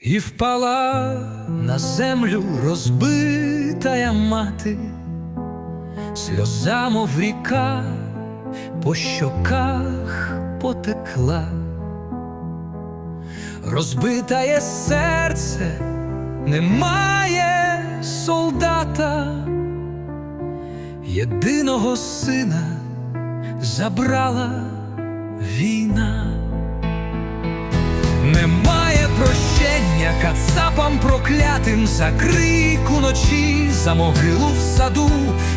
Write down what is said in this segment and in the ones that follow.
І впала на землю розбитая мати, сльоза, мов ріка, по щоках потекла, розбитає серце, немає солдата, єдиного сина забрала війна. Кацапам проклятим за крик уночі, за могилу в саду.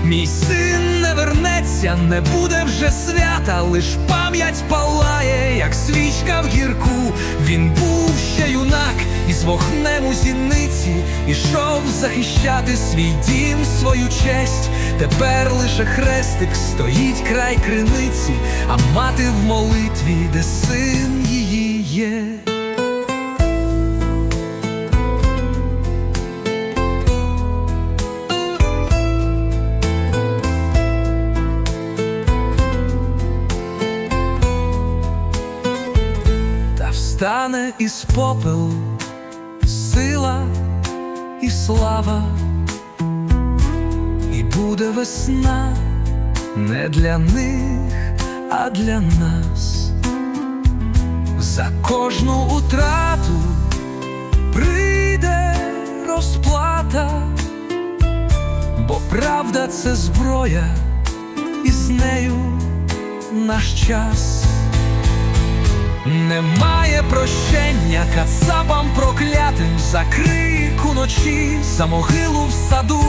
Мій син не вернеться, не буде вже свята, лиш пам'ять палає, як свічка в гірку. Він був ще юнак, із вогнем у зіниці, ішов захищати свій дім, свою честь. Тепер лише хрестик стоїть край криниці, а мати в молитві, де син її є. Встане із попелу сила і слава, і буде весна не для них, а для нас. За кожну утрату прийде розплата, бо правда це зброя, і з нею наш час. Немає прощення кацапам проклятим за крик уночі, за могилу в саду.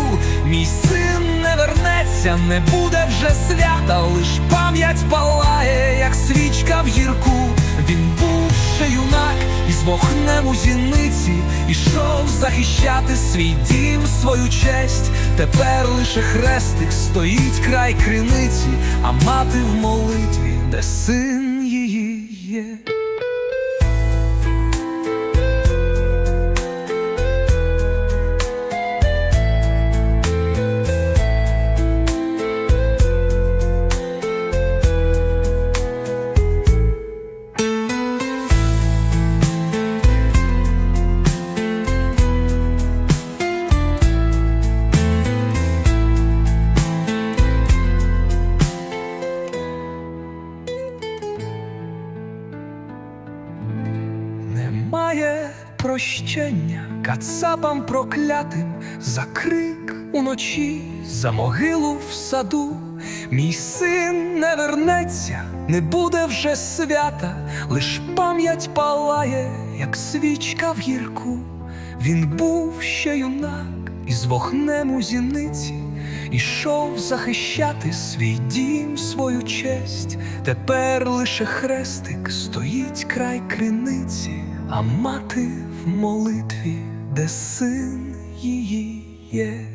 Мій син не вернеться, не буде вже свята, лиш пам'ять палає, як свічка в гірку. Він був ще юнак із вогнем у зіниці, ішов захищати свій дім, свою честь. Тепер лише хрестик стоїть край криниці, а мати в молитві, де син її є. Немає прощення кацапам проклятим за крик уночі, за могилу в саду. Мій син не вернеться, не буде вже свята, лиш пам'ять палає, як свічка в гірку. Він був ще юнак із вогнем у зіниці, ішов захищати свій дім, свою честь. Тепер лише хрестик стоїть край криниці, а мати в молитві, де син її є.